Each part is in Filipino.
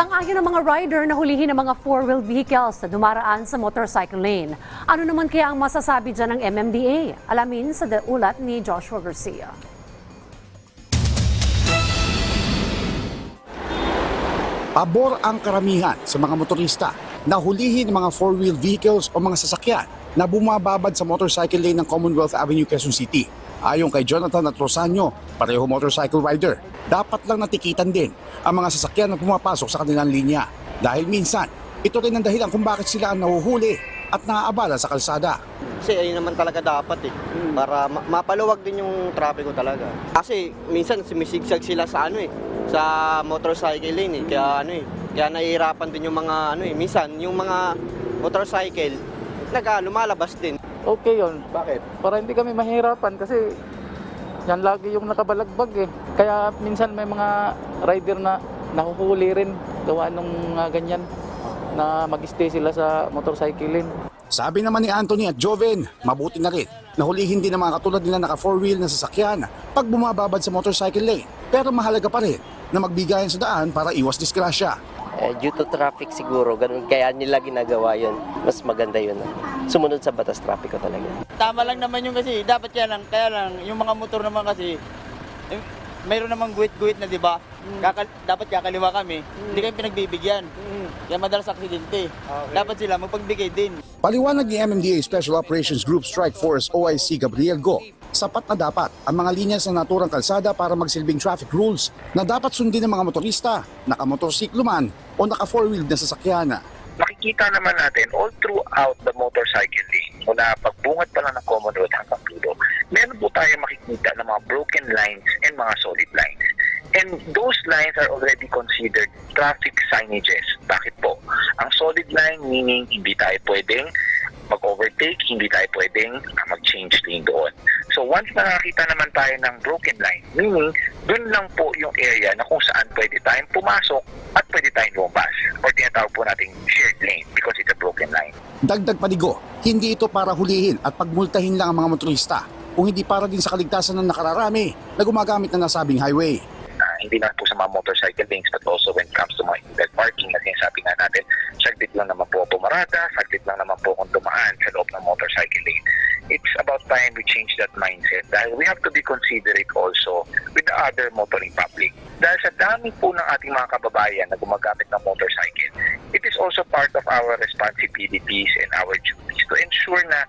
Sang-ayon ng mga rider na hulihin ang mga four-wheel vehicles na dumaraan sa motorcycle lane. Ano naman kaya ang masasabi dyan ng MMDA? Alamin sa ulat ni Joshua Garcia. Pabor ang karamihan sa mga motorista na hulihin ang mga four-wheel vehicles o mga sasakyan na bumababad sa motorcycle lane ng Commonwealth Avenue, Quezon City. Ayon kay Jonathan at Rosanio, pareho motorcycle rider, dapat lang natikitan din ang mga sasakyan na pumapasok sa kanilang linya. Dahil minsan, ito rin ang dahilan kung bakit sila ang nahuhuli at naaabala sa kalsada. Kasi ayun naman talaga dapat eh. Para ma- mapaluwag din yung trapiko talaga. Kasi minsan sumisigsag sila sa ano eh, sa motorcycle lane eh. Kaya ano eh, kaya nahihirapan din yung mga ano eh. Minsan yung mga motorcycle, naga lumalabas din. okay yun. Bakit? Para hindi kami mahirapan kasi yan lagi yung nakabalagbag eh. Kaya minsan may mga rider na nahuhuli rin gawa nung mga ganyan na mag-stay sila sa motorcycle lane. Sabi naman ni Anthony at Joven, mabuti na rin na hulihin din ang mga katulad nila naka four-wheel na sasakyan pag bumababad sa motorcycle lane. Pero mahalaga pa rin na magbigayan sa daan para iwas disgrasya. Eh, due to traffic siguro, ganun kaya nila ginagawa yun. Mas maganda yun. Sumunod sa batas trapiko talaga. Tama lang naman yung kasi, dapat kaya lang, kaya lang, yung mga motor naman kasi, eh, mayroon namang guwit-guwit na, di ba? Kakal- dapat kakaliwa kami, hindi kami pinagbibigyan. Kaya madalas aksidente. Dapat sila magpagbigay din. Paliwanag ni MMDA Special Operations Group Strike Force OIC Gabriel Go, sapat na dapat ang mga linya sa naturang kalsada para magsilbing traffic rules na dapat sundin ng mga motorista, nakamotorsiklo man o naka four-wheel na sasakyan. makikita naman natin all throughout the motorcycle lane, mula pagbungat pa lang ng Commonwealth hanggang dulo, meron po tayo makikita ng mga broken lines and mga solid lines. And those lines are already considered traffic signages. Bakit po? Ang solid line meaning hindi tayo pwedeng mag-overtake, hindi tayo pwedeng mag-change lane doon. So once nakakita naman tayo ng broken line, meaning dun lang po yung area na kung saan pwede tayong pumasok at pwede tayong lumabas or tinatawag po nating shared lane because it's a broken line. Dagdag panigo, hindi ito para hulihin at pagmultahin lang ang mga motorista, kung hindi para din sa kaligtasan ng nakararami na gumagamit ng nasabing highway. Ah, hindi lang po sa mga motorcycle lanes but also when it comes to mga illegal parking na sinasabi nga natin, saglit lang naman po pumarada, saglit lang naman po akong dumaan sa loob ng motorcycle lane. It's about time we change that mindset dahil we have to be considerate also with the other motoring public. Dahil sa dami po ng ating mga kababayan na gumagamit ng motorcycle, it is also part of our responsibilities and our duties to ensure na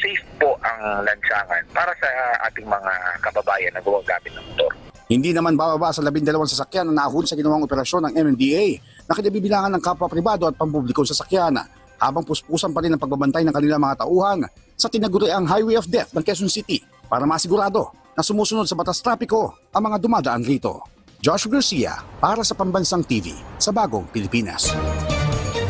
safe po ang lansangan para sa ating mga kababayan na gumagamit ng motor. Hindi naman bababa sa labindalawang sasakyan na naahon sa ginawang operasyon ng MMDA na kinabibilangan ng kapwa pribado at pampublikong sasakyan habang puspusan pa rin ang pagbabantay ng kanilang mga tauhan sa tinaguriang Highway of Death ng Quezon City para masigurado na sumusunod sa batas trapiko ang mga dumadaan rito. Josh Garcia para sa Pambansang TV sa Bagong Pilipinas.